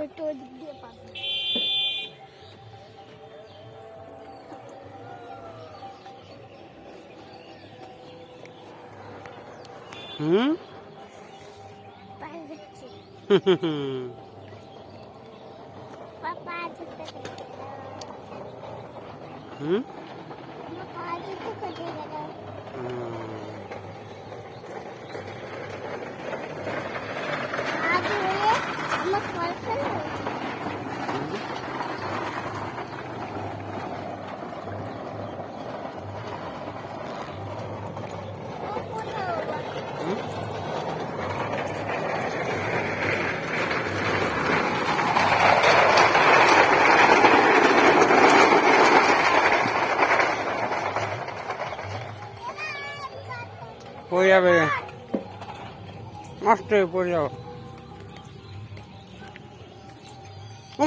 আমি তো ওদিক দিয়ে পাবো হুম? হুম। পড়ে যাবে। নষ্ট হয়ে পড়ে যাও। পা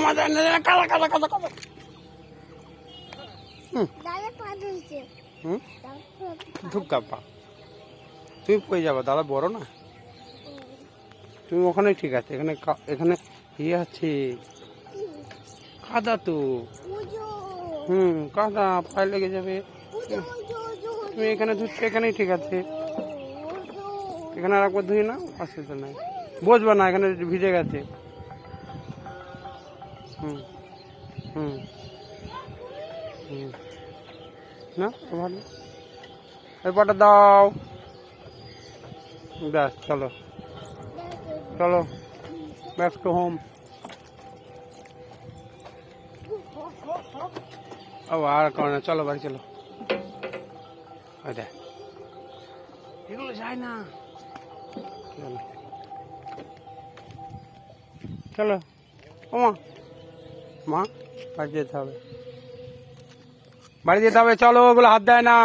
হুম। দাদা তুমি পড়ে যাবে দাদা বড় না? তুমি ওখানে ঠিক আছে এখানে এখানে ইয়ে আছে। কাদা তো। হুম কাদা পায়ে লেগে যাবে। তুমি এখানে ধুচ্ছ এখানেই ঠিক আছে। এখানে আর একবার ধুই না অসুবিধা নাই। বসবে না, এখানে ভিজে গেছে। হুম হুম হুম। না ভালো এরপরটা দাও। ব্যাস, চলো। চলো ব্যাক টু হোম ও, আর না, চলো, বাড়ি চলো। ওই দেখ। এগুলো যায় না। চলো। চলো ও মা মা, বাড়ি যেতে হবে। বাড়ি যেতে হবে, চলো, ওগুলো হাত দেয় না।